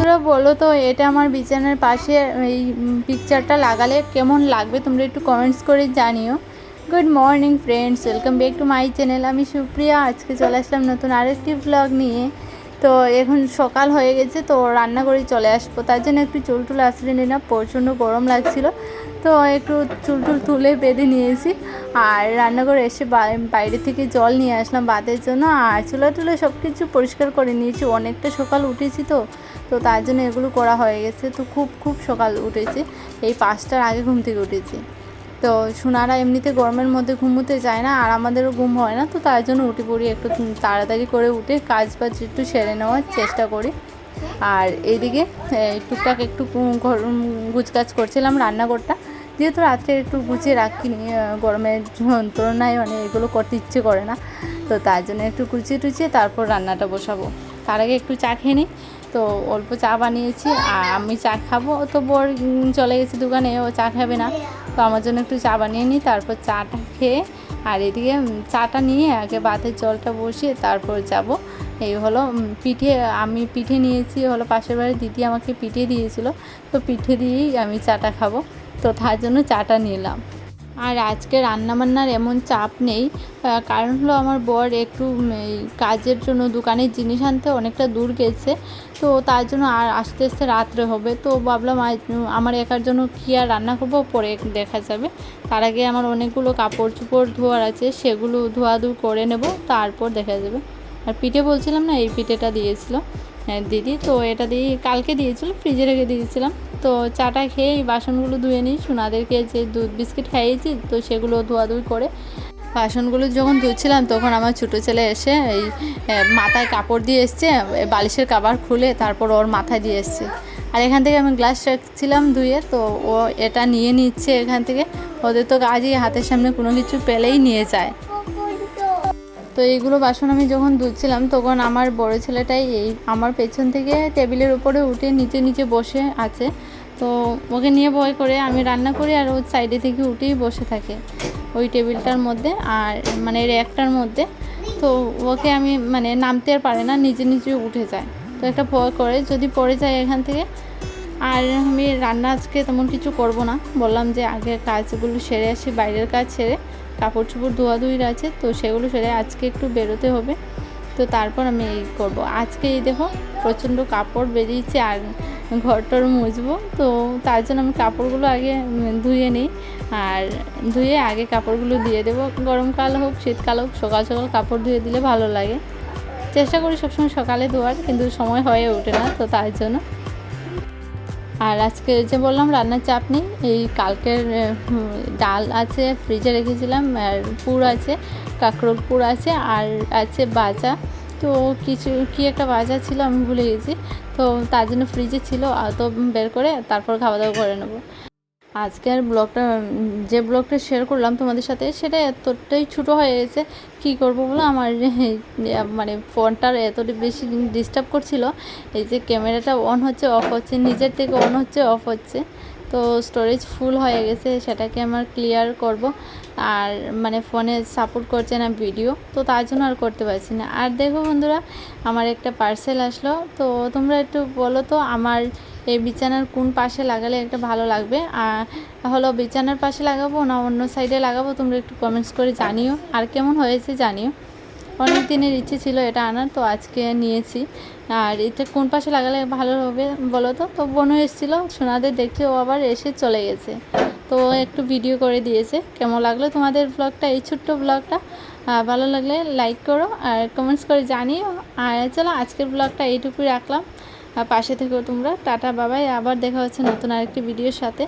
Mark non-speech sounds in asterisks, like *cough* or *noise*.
বন্ধুরা, বলো তো, এটা আমার বিছানার পাশে, এই পিকচারটা লাগালে কেমন লাগবে? তোমরা একটু কমেন্টস করে জানিও। Good morning friends welcome back to my channel আমি সুপ্রিয়া। আজকে চলে আসলাম নতুন আরেকটি ব্লগ নিয়ে। তো এখন সকাল হয়ে গেছে, তো রান্না করে চলে আসব। তার জন্য একটু চুল টুল আসলে নিলাম। প্রচণ্ড গরম লাগছিল। তো একটু চুল টুল তুলে বেঁধে নিয়েছি। আর রান্না করে এসে বাইরে থেকে জল নিয়ে আসলাম বাদের জন্য। আর চুলা টুলা সব কিছু পরিষ্কার করে নিয়েছি। অনেকটা সকাল উঠেছি তো তো তার জন্য এগুলো করা হয়ে গেছে। তো খুব খুব সকাল উঠেছি। এই পাঁচটার আগে ঘুম থেকে উঠেছি। তো সোনারা এমনিতে গরমের মধ্যে ঘুমোতে যায় না, আর আমাদেরও ঘুম হয় না। তো তার জন্য উঠে পড়ি একটু তাড়াতাড়ি করে উঠে কাজ বাজ একটু সেরে নেওয়ার চেষ্টা করি। আর এইদিকে টুকটাক একটু গু- ঘর করছিলাম রান্নাঘরটা। যেহেতু রাত্রে একটু গুছিয়ে আহ, গরমের যন্ত্রণায় মানে এগুলো করতে ইচ্ছে করে না। তো তার জন্য একটু কুচিয়ে টুচিয়ে তারপর রান্নাটা বসাবো। তার আগে একটু চা খেয়ে নিই। তো অল্প চা বানিয়েছি আর আমি চা খাব। তো বর চলে গেছে দোকানে ও চা খাবে না। তো আমার জন্য একটু চা বানিয়ে নিই তারপর চাটা খেয়ে আর এদিকে চাটা নিয়ে আগে বাতের জলটা বসিয়ে তারপর যাব। এই হলো পিঠে আমি পিঠে নিয়েছি হলো পাশের বাড়ির দিদি আমাকে পিঠে দিয়েছিল। তো পিঠে দিয়েই আমি চাটা খাব। তো তার জন্য চাটা নিলাম। আর আজকে রান্নাবান্নার এমন চাপ নেই কারণ হলো আমার বর একটু কাজের জন্য দোকানের জিনিস আনতে অনেকটা দূর গেছে তো তার জন্য আর আস্তে আস্তে রাত্রে হবে। তো ভাবলাম আমার একার জন্য কী আর রান্না করব পরে দেখা যাবে। তার আগে আমার অনেকগুলো কাপড় চোপড় ধোয়ার আছে সেগুলো ধোয়াধুয়ি করে নেব তারপর দেখা যাবে। আর পিঠে বলছিলাম না এই পিঠেটা দিয়েছিল। হ্যাঁ, দিদি তো এটা দিয়ে কালকে দিয়েছিল ফ্রিজে রেখে দিয়েছিলাম। তো চাটা খেয়ে বাসনগুলো ধুয়ে নিই। সোনাদেরকে যে দুধ বিস্কিট খাইয়েছি, তো সেগুলো ধোয়াধুয়ি করে। বাসনগুলো যখন ধুচ্ছিলাম, তখন আমার ছোটো ছেলে এসে এই মাথায় কাপড় দিয়ে এসছে বালিশের কাবার খুলে তারপর ওর মাথায় দিয়ে এসছে। আর এখান থেকে আমি গ্লাস রাখছিলাম ধুয়ে, তো ও এটা নিয়ে নিচ্ছে এখান থেকে। ওদের তো কাজই হাতের সামনে কোনো কিছু পেলেই নিয়ে যায়। তো এইগুলো বাসন আমি যখন ধুচ্ছিলাম, তখন আমার বড় ছেলেটাই এই, আমার পেছন থেকে টেবিলের উপরে উঠে নিচে নিচে বসে আছে। তো ওকে নিয়ে ভয় করে আমি রান্না করি আর ও সাইডে থেকে উঠেই বসে থাকে ওই টেবিলটার মধ্যে আর মানে র্যাকটার মধ্যে। তো ওকে আমি মানে নামতে আর পারে না, নিজে নিজে উঠে যায়। তো একটা করে, যদি পড়ে যায় এখান থেকে, আর আমি রান্না আজকে তেমন কিছু করব না। বললাম যে আগে কাজগুলো সেরে আসি, বাইরের কাজ সেরে। কাপড় চোপড় ধোয়াধুয়ির আছে, তো সেগুলো সেরে আজকে একটু বেরোতে হবে। তো তারপর আমি এই করব। আজকে এই দেখো, প্রচণ্ড কাপড় বেরিয়েছে আর ঘরটর মুছবো। তো তার জন্য আমি কাপড়গুলো আগে ধুয়ে নিই। আর ধুয়ে আগে কাপড়গুলো দিয়ে দেবো। গরমকাল হোক, শীতকাল হোক, সকাল সকাল কাপড় ধুয়ে দিলে ভালো লাগে। চেষ্টা করি সবসময় সকালে ধোয়ার, কিন্তু সময় হয়ে ওঠে না, তো তার জন্য। আর আজকে যে বললাম, রান্নার চাপ নেই। এই কালকের ডাল আছে, ফ্রিজে রেখেছিলাম, আর পুর আছে, কাঁকরোল পুর আছে, আর আছে বাজা। তো কিছু, কি একটা বাজা ছিল আমি ভুলে গেছি। তো তার জন্য ফ্রিজে ছিল তো বের করে তারপর খাওয়া দাওয়া করে নেব। আজকের ব্লগটা যে ব্লগটা শেয়ার করলাম তোমাদের সাথে, সেটা এতটাই ছোটো হয়ে গেছে, কী করব বলো? আমার *laughs* মানে ফোনটার এতটা বেশি ডিস্টার্ব করছিল, এই যে ক্যামেরাটা অন হচ্ছে অফ হচ্ছে, নিজের থেকে অন হচ্ছে অফ হচ্ছে। তো স্টোরেজ ফুল হয়ে গেছে, সেটাকে আমার ক্লিয়ার করব। আর মানে ফোনে সাপোর্ট করছে না ভিডিও তো তার জন্য আর করতে পারছি না। আর দেখো বন্ধুরা, আমার একটা পার্সেল আসলো, তো তোমরা একটু বলো তো, আমার এই বিছানার কোন পাশে লাগালে একটা ভালো লাগবে? আর হলো বিছানার পাশে লাগাবো না অন্য সাইডে লাগাবো? তোমরা একটু কমেন্টস করে জানিও, আর কেমন হয়েছে জানিও। অনেক দিনের ইচ্ছে ছিল এটা আনার, তো আজকে নিয়েছি। আর এটা কোন পাশে লাগালে ভালো হবে বলো তো? তো বোনও এসেছিল, সোনাদের দেখে ও আবার এসে চলে গেছে। তো একটু ভিডিও করে দিয়েছে। কেমন লাগল তোমাদের ব্লগটা এই ছোট্ট ব্লগটা ভালো লাগলে লাইক করো আর কমেন্টস করে জানিও। আর চলো আজকের ব্লগটা এইটুকুই রাখলাম। পাশে থেকেও তোমরা। টাটা, বাবাই। আবার দেখা হচ্ছে নতুন আরেকটি ভিডিওর সাথে।